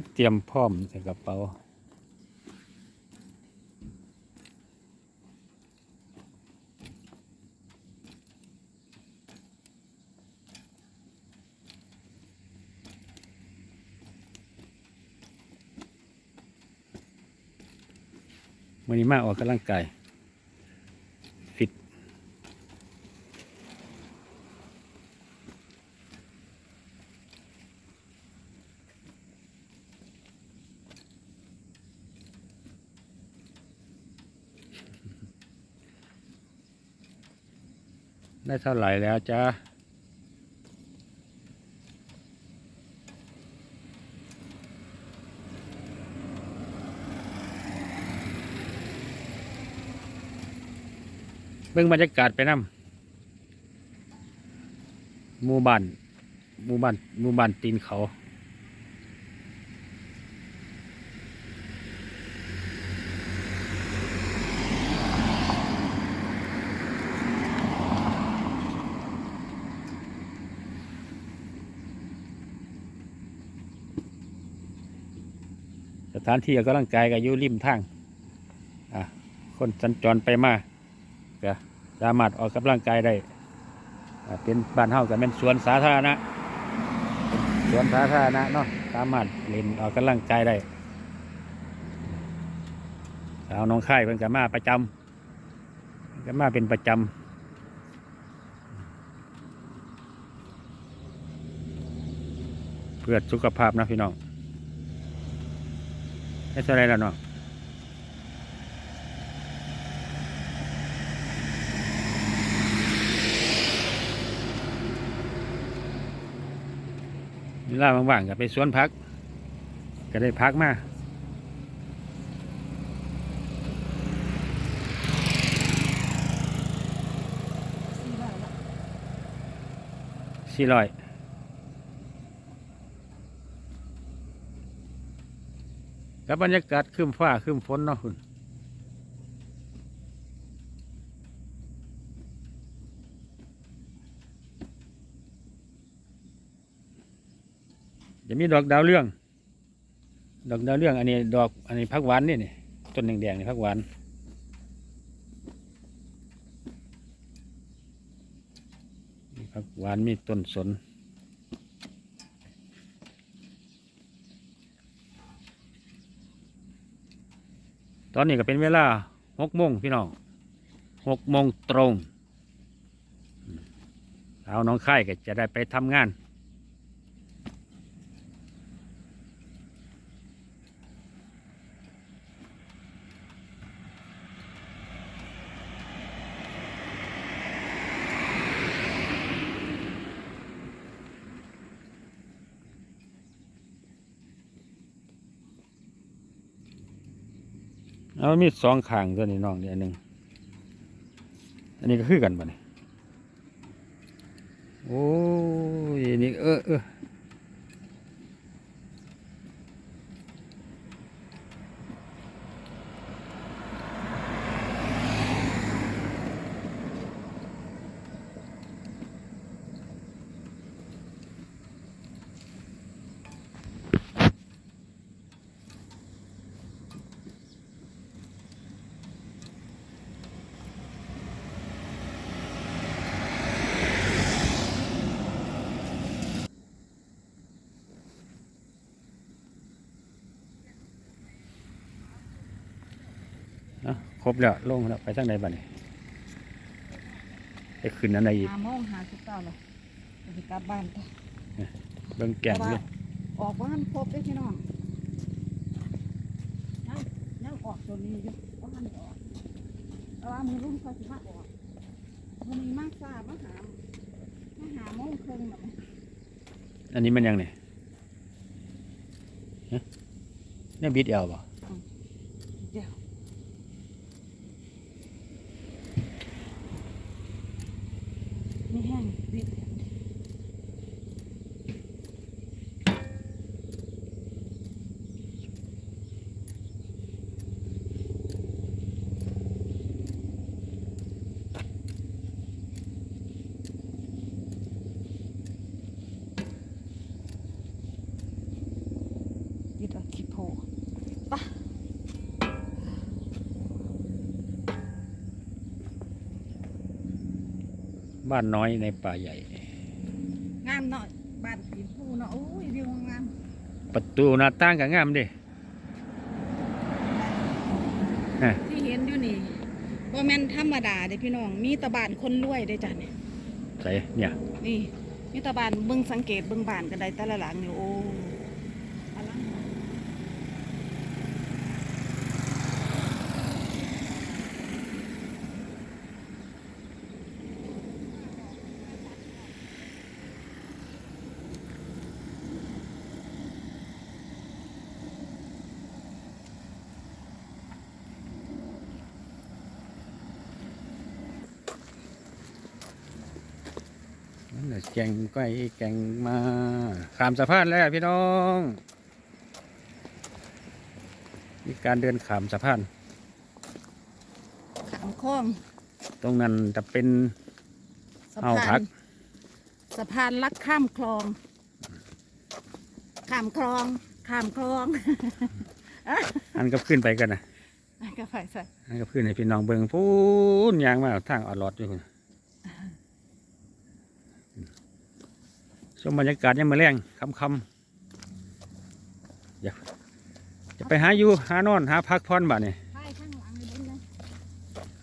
คือเตรียมพร้อมใส่กระเป๋าวันนี้มาออกกำลังกายฟิต ได้เท่าไหร่แล้วจ้าเบิ่งบรรยากาศไปนำหมู่บ้านหมู่บ้านหมู่บ้านตีนเขา สถานที่ออกกำลังกายก็อยู่ริมทางอะคนสัญจรไปมาก็สามารถออกกำลังกายได้เป็นบ้านเฮาก็เป็นสวนสาธารณะสวนสาธารณะเนาะสามารถเล่นออกกำลังกายได้สาวน้องค่เพิ่นก็มาประจำก็มาเป็นประจำเพื่อสุขภาพนะพี่น้อง เท่าไรแล้วเนาะเวลาว่างๆก็ไปสวนพัก ก็ได้พักมาสี่ร้อย กับบรรยากาศครึ้มฟ้าครึ้มฝนเนาะคุณจะมีดอกดาวเรือง ดอกดาวเรือง อันนี้ดอกอันนี้พักหวานนี่นี่ต้นแดงๆนี่พักหวานมีผักหวานมีต้นสน ตอนนี้ก็เป็นเวลาหกโมงพี่น้องหกโมงตรงเอาน้องไข่ก็จะได้ไปทำงาน เอามีดสองข้างตัวนี้น้องเดียหนึ่งอันนี้ก็คือกันปะเนี่ยโอ้ยนี่เออเออ เอาครบแล้วลงแล้วไปทางไหนบ้านี่ไปขึ้นอันไหนอีกหาโมงหาสิบเก้าเลยจะกลับบ้านต่อเบิ่งแก่งแต่ว่าเลยออกบ้านครบได้อพี่น้องยังยังออกตัวนี้อยู่บ้านออกแต่ว่ามือรุ่นเขาสิมาออกวันนี้มากทราบมาหามาหาโมงครึ่งแบบอันนี้มันยังเนี่ยฮะเนี่ยบิดเอลป่ ยึดเอาขี้โพปะบ้านน้อยในป่าใหญ่ งามเนาะบ้านปีนผู้เนาะโอ้ยวิวงามประตูหน้าต่างก็งามเด้ฮะที่เห็นอยู่นี่บ่แม่นธรรมดาเด้พี่น้อง มีแตะบานคนรวยเด้จ้ะเนี่ยใส่เนี่ย นี่ มีแตะบานเบิ่งสังเกตเบิ่งบ้านกันได้แต่ละหลังนี่โอ้อลังนั่น แกงก้อยแกงมาขามสะพานแล้วพี่น้องมีการเดินขามสะพานขามคลองตรงนั้นจะเป็นเอาพักสะพานลักข้ามคลองข้ามคลองข้ามคลองอันก็ขึ้นไปกันนะอันก็ไปใส่อันก็ขึ้นให้พี่น้องเบิ่งพูนยางมาทางออดรอดอยู่พุ่น ชมบรรยากาศยังมาแรงคำคำอย่าจะไปหาอยู่หานอนหาพักผ่อนบ่เนี่ยใช่ข้างหลังเบิ่งนะ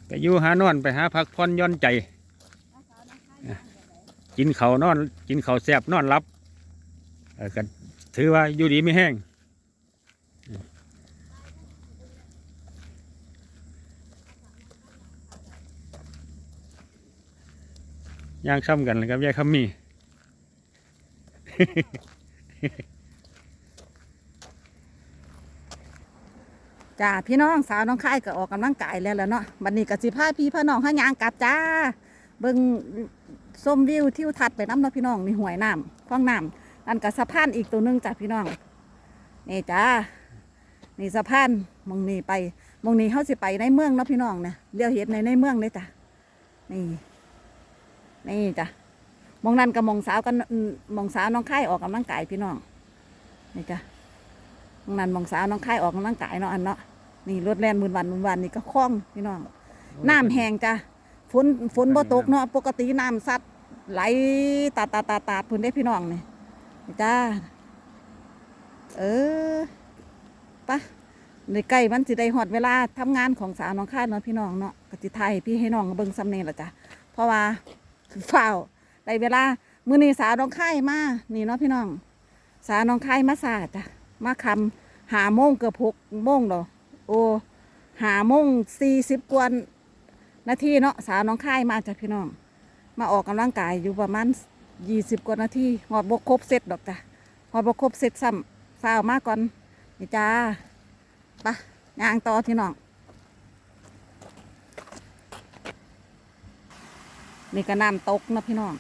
ไปอยู่หานอนไปหาพักผ่อนย่อนใจ กินเขาวนอน กินเขาวแซ่บนอนรับเออกันถือว่าอยู่ดีไม่แห้งย่างซ้ำกันเลยครับยายคำมี จ้าพี่น้องสาวน้องค่ายก็ออกกำลังกายแล้วแล้วเนาะบัดนี้ก็สิพาพี่พาน้องหายางกลับจ้า เบิ่งส้มวิวทิวทัศน์ไปน้ำเนาะพี่น้องมีห้วยน้ำคลองน้ำนั่นก็สะพานอีกตัวหนึงจ้าพี่น้องนี่จ้านี่สะพานมองนี่ไปมองนี่เขาสิไปในเมืองเนาะพี่น้องเนี่ยเลี้ยวเห็นในในเมืองเลยจ้ะนี่นี่จ้ะ มองนั่นกับมองสาวกันมองสาวน้องค่ออกกำลังกายพี่น้องนี่จ้ะมองนั้นมองสาวน้องค่ออกกำลังกายเนาะอันเนาะนี่รถแล่นมืนวันมืนวันนี่ก็คล่องพี่น้องน้ำแห้งจ้ะฝนฝนบ่ตกเนาะปกติน้ำซัดไหลตาตาตาตาพื้นได้พี่น้องนี่นี่จ้าเออปะในใกล้มันสิได้หอดเวลาทำงานของสาวน้องค่าเนาะพี่น้องเนาะกติไทยพี่ให้น้องเบิ่งซ้ำเนละจ้ะเพราะว่าฝ้า ได้เวลามื้อนี้สาวน้องค่ายมานี่เนาะพี่น้อง สาวน้องค่ายมาสาดจ้ะมาคำหาโมงเกือบหกโมงดอกโอ้หาโมงสี่สิบกว่านาทีเนาะสาวน้องค่ายมาจากพี่น้อง มาออกกำลังกายอยู่ประมาณยี่สิบกว่านาทีหอดบกครบเสร็จดอกจ้ะหอดบกครบเสร็จซ้ำสาวมาก่อนนี่จ้าไปะย่างต่อพี่น้องนี่ก็น้ำตกเนาะพี่น้อง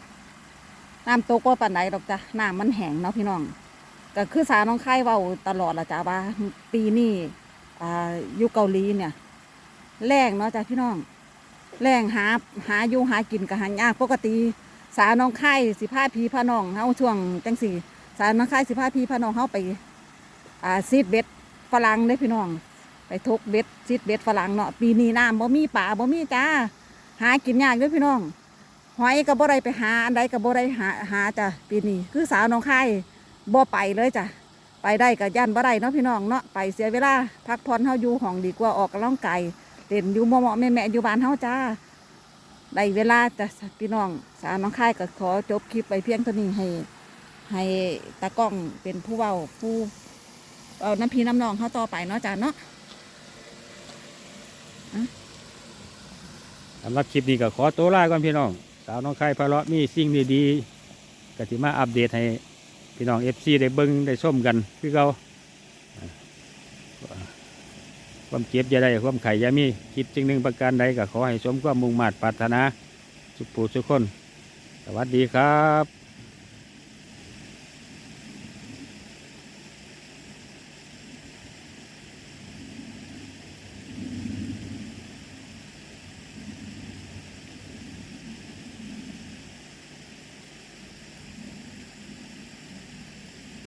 น้ำตกว่าปานใดดอกจ้ะน้ำมันแห้งเนาะพี่น้องก็คือสาน้องไข่เว้าตลอดละจ้าว่าปีนี้อ่าอยู่เกาหลีเนี่ยแรงเนาะจ้าพี่น้องแรงหาหาอยู่หากินกับหายากปกติ สาน้องไข่สิพาพี่พาน้องเฮาช่วงจังสี่ สาน้องไข่สิพาพี่พาน้องเฮาไปอ่าซีดเบ็ดฝรั่งเด้พี่น้อง ไปทกเบ็ดซีดเบ็ดฝรั่งเนาะปีนี้น้ำบ่มีป่าบ่มีจ้าหากินยากเด้อพี่น้อง หอยก็บ่ได้ไปหาอันใดก็บ่ได้หาหาจ้ะปีนี้คือสาวน้องไข่บ่ไปเลยจ้ะไปได้กับย่านบ่ได้เนาะพี่น้องเนาะไปเสียเวลาพักผ่อนเฮาอยู่ห้องดีกว่าออกกำลังกายเล่นอยู่เหมาะๆแม่อยู่บ้านเฮาจ้าได้เวลาจ้ะพี่น้องสาวน้องค่ายก็ขอจบคลิปไปเพียงเท่านี้ให้ให้ตากล้องเป็นผู้เว้าผู้เอาน้ำพีน้ำนองเฮาต่อไปเนาะจ้าเนาะสำหรับคลิปนี้ก็ขอตัวลาก่อนพี่น้อง สาวน้องไข่พะเลาะมีสิ่งดีๆกติมาอัปเดตให้พี่น้องเอฟซีได้เบิ้งได้ส้มกันคือเขาความเก็บจะได้ความไข่ยามีคิดจริงหนึ่งประการใดก็ขอให้สมความมุ่งมา่ปรารถนา สุขปูสุขคน สวัสดีครับ